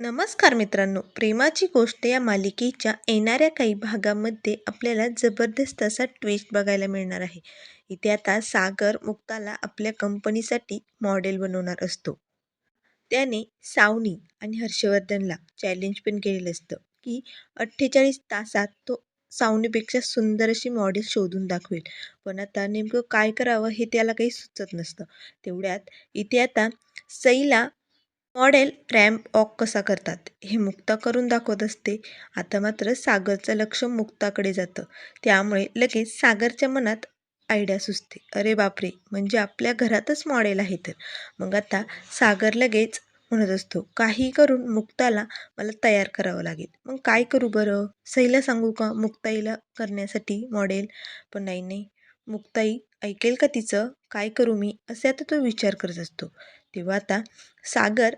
नमस्कार मित्रांनो. प्रेमाची गोष्ट या मालिकेच्या येणाऱ्या काही भागामध्ये आपल्याला जबरदस्त असा ट्विस्ट बघायला मिळणार आहे. इथे आता सागर मुक्ताला आपल्या कंपनीसाठी मॉडेल बनवणार असतो. त्याने सावनी आणि हर्षवर्धनला चॅलेंज पण केलेलं असतं की अठ्ठेचाळीस तासात तो सावनीपेक्षा सुंदर अशी मॉडेल शोधून दाखवेल. पण आता नेमकं काय करावं हे त्याला काही सुचत नसतं. तेवढ्यात इथे आता सईला मॉडेल रॅम्प वॉक कसा करतात हे मुक्ता करून दाखवत असते. आता मात्र सागरचं लक्ष मुक्ताकडे जातं. त्यामुळे लगेच सागरच्या मनात आयडिया सुचते. अरे बापरे! म्हणजे आपल्या घरातच मॉडेल आहे तर. मग आता सागर लगेच म्हणत असतो काही करून मुक्ताला मला तयार करावं लागेल. मग काय करू बरं? सईला सांगू का मुक्ताईला करण्यासाठी मॉडेल पण नाही नाही. मुक्ताई ऐकेल का तिचं? काय करू मी? असे आता तो विचार करत असतो. तेव्हा आता सागर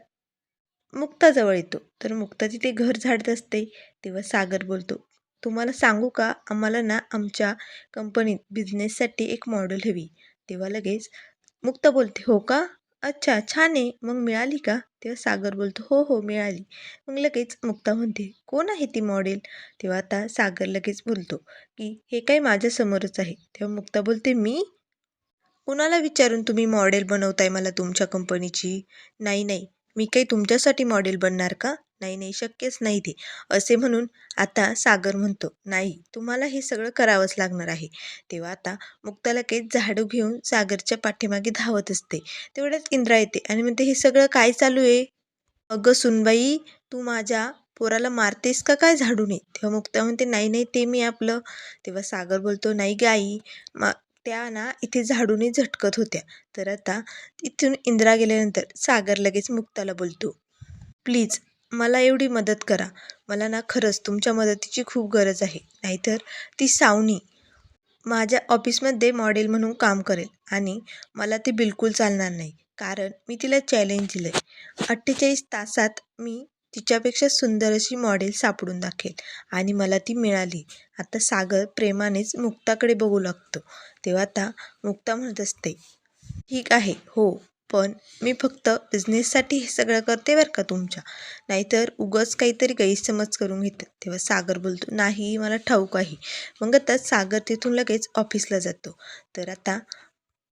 मुक्ताजवळ येतो. तर मुक्ता तिथे घर झाडत असते तेव्हा सागर बोलतो तुम्हाला सांगू का? आम्हाला ना आमच्या कंपनीत बिझनेससाठी एक मॉडेल हवी. तेव्हा लगेच मुक्ता बोलते हो का? अच्छा छान आहे. मग मिळाली का? तेव्हा सागर बोलतो हो हो मिळाली. मग लगेच मुक्ता म्हणते कोण आहे ती मॉडेल तेव्हा आता सागर लगेच बोलतो की हे काय माझ्यासमोरच आहे. तेव्हा मुक्ता बोलते मी? कुणाला विचारून तुम्ही मॉडेल बनवताय मला तुमच्या कंपनीची? नाही नाही. मी काही तुमच्यासाठी मॉडेल बनणार का? नाही नाही. शक्यच नाही ते. असे म्हणून आता सागर म्हणतो नाही तुम्हाला हे सगळं करावंच लागणार आहे. तेव्हा आता मुक्ताला काही झाडू घेऊन सागरच्या पाठीमागे धावत असते. तेवढ्याच इंद्रा येते आणि म्हणते हे सगळं काय चालू आहे? अगं सुनबाई तू माझ्या पोराला मारतेस का काय झाडूने? तेव्हा मुक्ता म्हणते नाही नाही. ते मी आपलं. तेव्हा सागर बोलतो नाही गाई मा त्या ना इथे झाडूने झटकत होत्या. तर आता इथून इंद्रा गेल्यानंतर सागर लगेच मुक्ताला बोलतो प्लीज मला एवढी मदत करा. मला ना खरंच तुमच्या मदतीची खूप गरज आहे. नाहीतर ती सावनी माझ्या ऑफिसमध्ये मॉडेल म्हणून काम करेल आणि मला ते बिलकुल चालणार नाही. कारण मी तिला चॅलेंज दिलं आहे अठ्ठेचाळीस तासात मी तिच्यापेक्षा सुंदर अशी मॉडेल सापडून दाखेल. आणि मला ती मिळाली. आता सागर प्रेमानेच मुक्ताकडे बघू लागतो. तेव्हा आता मुक्ता म्हणत असते ठीक आहे हो पण मी फक्त बिझनेससाठी हे सगळं करते बरं का तुमच्या. नाहीतर उगच काहीतरी गैरसमज करून घेतात. तेव्हा सागर बोलतो नाही मला ठाऊक आहे. मग आता सागर तिथून लगेच ऑफिसला जातो. तर आता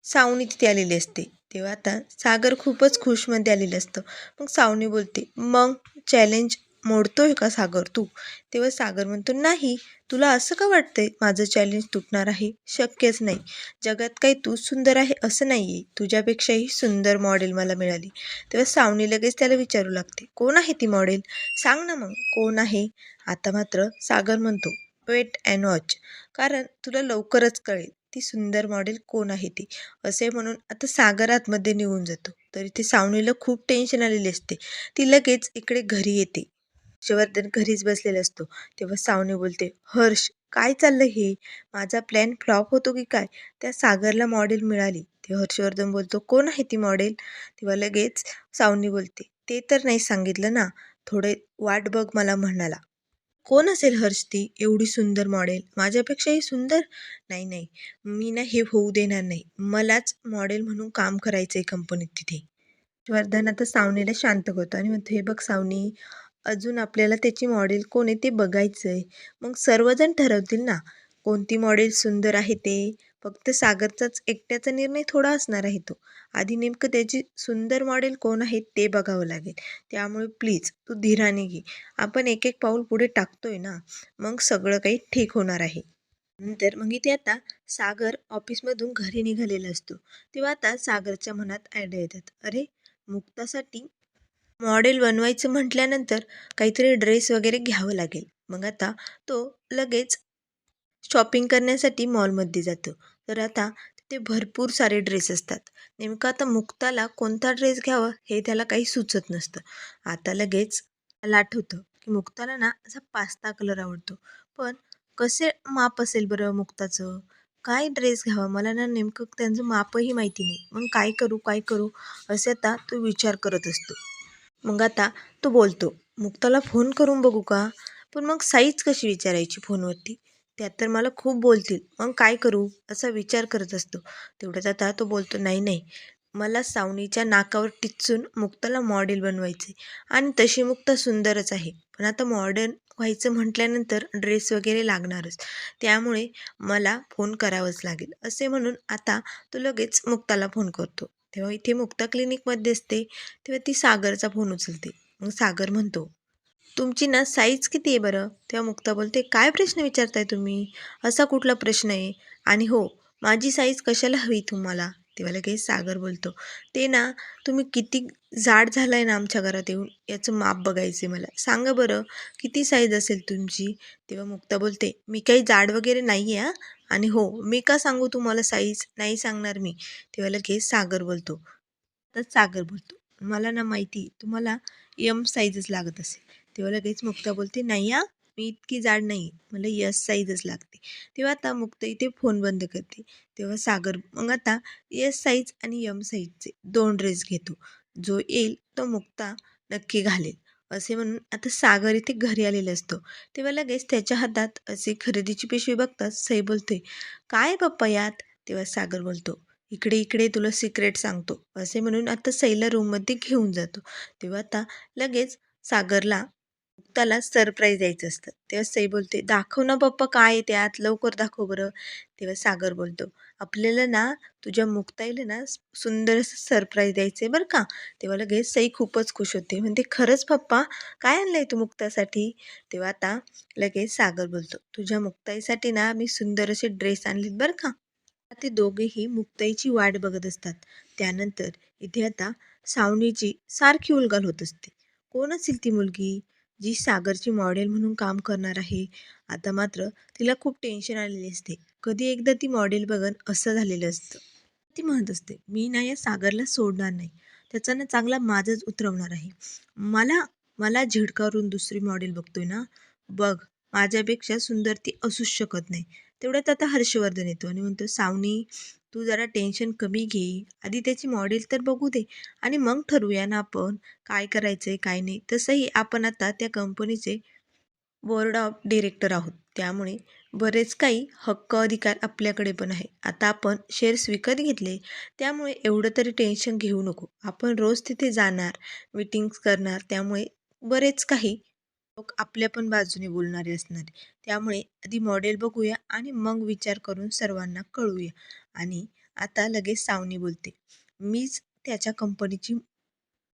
सावनी तिथे आलेली असते. तेव्हा आता सागर खूपच खुशमध्ये आलेलं असतं. मग सावनी बोलते मग चॅलेंज मोडतोय का सागर तू? तेव्हा सागर म्हणतो नाही तुला असं का वाटतंय माझं चॅलेंज तुटणार आहे? शक्यच नाही. जगात काही तू सुंदर आहे असं नाही आहे तुझ्यापेक्षाही सुंदर मॉडेल मला मिळाली. तेव्हा सावनी लगेच त्याला विचारू लागते कोण आहे ती मॉडेल सांग ना मग कोण आहे? आता मात्र सागर म्हणतो वेट अँड वॉच कारण तुला लवकरच कळेल. ती सुंदर मॉडेल कोण आहे ती? असे म्हणून आता सागर आतमध्ये निघून जातो. तर इथे सावनीला खूप टेन्शन आलेली असते. ती लगेच इकडे घरी येते. हर्षवर्धन घरीच बसलेला असतो तेव्हा सावनी बोलते हर्ष काय चाललं हे? माझा प्लॅन फ्लॉप होतो की काय? त्या सागरला मॉडेल मिळाली. तेव्हा हर्षवर्धन बोलतो कोण आहे ती मॉडेल तेव्हा लगेच सावनी बोलते ते तर नाही सांगितलं ना. थोडे वाट बघ मला म्हणाला. कोण असेल हर्ष ती एवढी सुंदर मॉडेल माझ्यापेक्षाही सुंदर? नाही नाही. मी ना हे होऊ देणार नाही. मलाच मॉडेल म्हणून काम करायचं आहे कंपनीत तिथे. वर्धन आता सावनीला शांत करतो आणि म्हणतो हे बघ सावनी अजून आपल्याला त्याची मॉडेल कोण आहे ते बघायचं आहे मग सर्वजण ठरवतील ना. कोणती मॉडेल सुंदर आहे ते? फक्त सागरचाच एकट्याचा निर्णय थोडा असणार आहे तो. आधी नेमकं त्याची सुंदर मॉडेल कोण आहे ते बघावं लागेल. त्यामुळे प्लीज तू धीराने घे. आपण एक एक पाऊल पुढे टाकतोय ना मग सगळं काही ठीक होणार आहे. नंतर मग इथे आता सागर ऑफिसमधून घरी निघालेला असतो. तेव्हा आता सागरच्या मनात आयडिया येतात. अरे मुक्तासाठी मॉडेल बनवायचं म्हटल्यानंतर काहीतरी ड्रेस वगैरे घ्यावं लागेल. मग आता तो लगेच शॉपिंग करण्यासाठी मॉलमध्ये जातो. तर आता तिथे भरपूर सारे ड्रेस असतात. नेमकं आता मुक्ताला कोणता ड्रेस घ्यावा हे त्याला काही सुचत नसतं. आता लगेच त्याला आठवतं की मुक्ताला ना असा पास्ता कलर आवडतो. पण कसे माप असेल बरं मुक्ताचं? काय ड्रेस घ्यावा? मला ना नेमकं त्यांचं मापही माहिती नाही. मग काय करू काय करू? असे आता तो विचार करत असतो. मग आता तो बोलतो मुक्ताला फोन करून बघू का? पण मग साईज कशी विचारायची फोनवरती त्यात तर मला खूप बोलतील. मग काय करू? असा विचार करत असतो. तेवढ्यात आता तो बोलतो नाही नाही. मला सावनीच्या नाकावर टिचून मुक्ताला मॉडेल बनवायचे आणि तशी मुक्ता सुंदरच आहे. पण आता मॉडर्न व्हायचं म्हटल्यानंतर ड्रेस वगैरे लागणारच. त्यामुळे मला फोन करावाच लागेल. असे म्हणून आता तो लगेच मुक्ताला फोन करतो. तेव्हा इथे मुक्ता क्लिनिकमध्ये असते. तेव्हा ती सागरचा फोन उचलते. मग सागर म्हणतो तुमची ना साईज किती आहे बरं? तेव्हा मुक्ता बोलते काय प्रश्न विचारताय तुम्ही? असा कुठला प्रश्न आहे? आणि हो माझी साईज कशाला हवी तुम्हाला? तेव्हा लगेच सागर बोलतो ते ना तुम्ही किती जाड झाला आहे ना आमच्या घरात येऊन याचं माप बघायचं आहे मला. सांगा बरं किती साईज असेल तुमची? तेव्हा मुक्ता बोलते मी काही जाड वगैरे नाही आहे आणि हो मी का सांगू तुम्हाला साईज नाही सांगणार मी. तेव्हा लगेच सागर बोलतो तर सागर बोलतो मला ना माहिती तुम्हाला यम साईजच लागत असेल. तेव्हा लगेच मुक्ता बोलते नाही या मी इतकी जाड नाही मला यस साईजच लागते. तेव्हा आता मुक्ता इथे फोन बंद करते. तेव्हा सागर मग आता यस साईज आणि यम साईजचे दोन ड्रेस घेतो. जो येईल तो मुक्ता नक्की घालेल. असे म्हणून आता सागर इथे घरी आलेला असतो. तेव्हा लगेच त्याच्या हातात असे खरेदीची पिशवी बघताच सई बोलते काय पप्पा यात? तेव्हा सागर बोलतो इकडे इकडे तुला सिक्रेट सांगतो. असे म्हणून आता सईला रूममध्ये घेऊन जातो. तेव्हा आता लगेच सागरला मुक्ताला सरप्राईज द्यायचं असतं. तेव्हा सई बोलते दाखव ना पप्पा काय आहे त्यात लवकर दाखव बरं. तेव्हा सागर बोलतो आपल्याला ना तुझ्या मुक्ताईला ना सुंदर असं सरप्राईज द्यायचं आहे बरं का? तेव्हा लगेच सई खूपच खुश होते. म्हणते खरंच पप्पा काय आणलं आहे तू मुक्तासाठी? तेव्हा आता लगेच सागर बोलतो तुझ्या मुक्ताईसाठी ना मी सुंदर असे ड्रेस आणलेत बरं का? ते दोघेही मुक्ताईची वाट बघत असतात. त्यानंतर इथे आता सावणीची सारखी उलगाल होत असते. कोण असेल ती मुलगी? जी सागरची मॉडेल म्हणून काम करणार आहे. आता मात्र तिला खूप टेन्शन आलेली असते. कधी एकदा ती मॉडेल बघन असं झालेलं असतं. ती म्हणत असते मी ना या सागरला सोडणार नाही. त्याचा ना चांगला माझच उतरवणार आहे. मला मला झिडकावरून दुसरी मॉडेल बघतोय ना? बघ माझ्यापेक्षा सुंदर ती असूच शकत नाही. तेवढ्यात आता हर्षवर्धन येतो आणि म्हणतो सावनी तू जरा टेन्शन कमी घे. आधी त्याची मॉडेल तर बघू दे आणि मग ठरवूया ना आपण काय करायचं आहे काय नाही. तसंही आपण आता त्या कंपनीचे बोर्ड ऑफ डिरेक्टर आहोत. त्यामुळे बरेच काही हक्क अधिकार आपल्याकडे पण आहे आता आपण शेअर्स विकत घेतले त्यामुळे एवढं तरी टेन्शन घेऊ नको. आपण रोज तिथे जाणार मीटिंग्स करणार त्यामुळे बरेच काही लोक आपल्या पण बाजूने बोलणारे असणार. त्यामुळे आधी मॉडेल बघूया आणि मग विचार करून सर्वांना कळूया आणि आता लगेच सावनी बोलते. मीच त्याच्या कंपनीची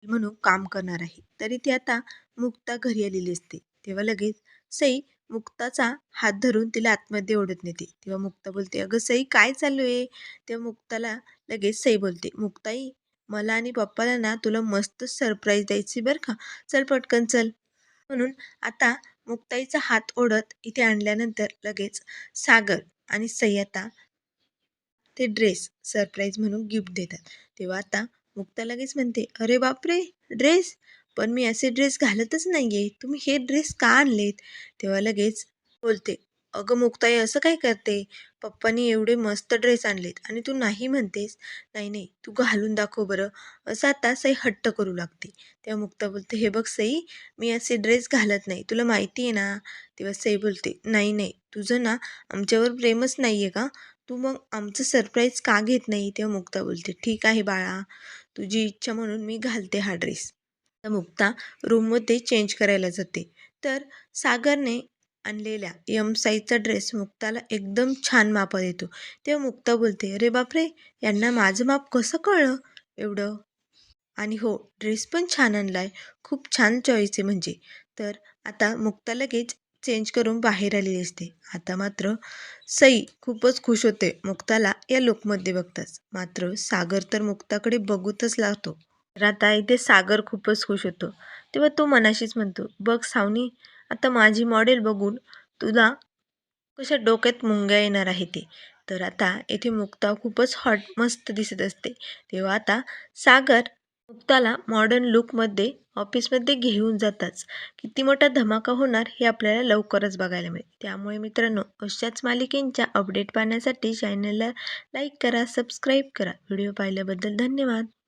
म्हणून काम करणार आहे. तरी ती आता मुक्ता घरी आलेली असते. तेव्हा लगेच सई मुक्ताचा हात धरून तिला आतमध्ये ओढत नेते. तेव्हा मुक्ता बोलते अगं सई काय चालू आहे तेव्हा मुक्ताला लगेच सई बोलते मुक्ताई मला आणि पप्पाला ना तुला मस्त सरप्राईज द्यायची बरं का. चल पटकन चल. म्हणून आता मुक्ताईचा हात ओढत इथे आणल्यानंतर लगेच सागर आणि सय्यता ते ड्रेस सरप्राईज म्हणून गिफ्ट देतात. तेव्हा आता मुक्ता लगेच म्हणते अरे बापरे ड्रेस पण मी असे ड्रेस घालतच नाही आहे तुम्ही हे ड्रेस का आणलेत? तेव्हा लगेच बोलते अगं मुक्ताई असं काय करते? पप्पानी एवढे मस्त ड्रेस आणलेत आणि तू नाही म्हणतेस? नाही नाही तू घालून दाखव बरं. असं आता सई हट्ट करू लागते. तेव्हा मुक्ता बोलते हे बघ सई मी असे ड्रेस घालत नाही. तुला माहिती आहे ना? तेव्हा सई बोलते नाही नाही तुझं ना आमच्यावर प्रेमच नाही आहे का? तू मग आमचं सरप्राईज का घेत नाही? तेव्हा मुक्ता बोलते ठीक आहे बाळा तुझी इच्छा म्हणून मी घालते हा ड्रेस. तर मुक्ता रूममध्ये चेंज करायला जाते. तर सागरने आणलेल्या यम साईजचा ड्रेस मुक्ताला एकदम छान मापात येतो. तेव्हा मुक्ता बोलते अरे बापरे यांना माझं माप कसं कळलं एवढं? आणि हो ड्रेस पण छान आणला आहे खूप छान चॉईस आहे म्हणजे. तर आता मुक्ता लगेच चेंज करून बाहेर आलेली असते. आता मात्र सई खूपच खुश होते. मुक्ताला या लुकमध्ये बघताच. मात्र सागर तर मुक्ताकडे बघूतच लागतो तर आता इथे सागर खूपच खुश होतो. तेव्हा तो मनाशीच म्हणतो बघ सावनी आता माझी मॉडेल बघून तुला कशा डोक्यात मुंग्या येणार आहे ते. तर आता येथे मुक्ता खूपच हॉट मस्त दिसत असते. तेव्हा आता सागर मुक्ताला मॉडर्न लुकमध्ये ऑफिसमध्ये घेऊन जाताच. किती मोठा धमाका होणार हे आपल्याला लवकरच बघायला मिळेल. त्यामुळे मित्रांनो अशाच मालिकेंच्या अपडेट पाहण्यासाठी चॅनलला लाईक करा सबस्क्राईब करा. व्हिडिओ पाहिल्याबद्दल धन्यवाद.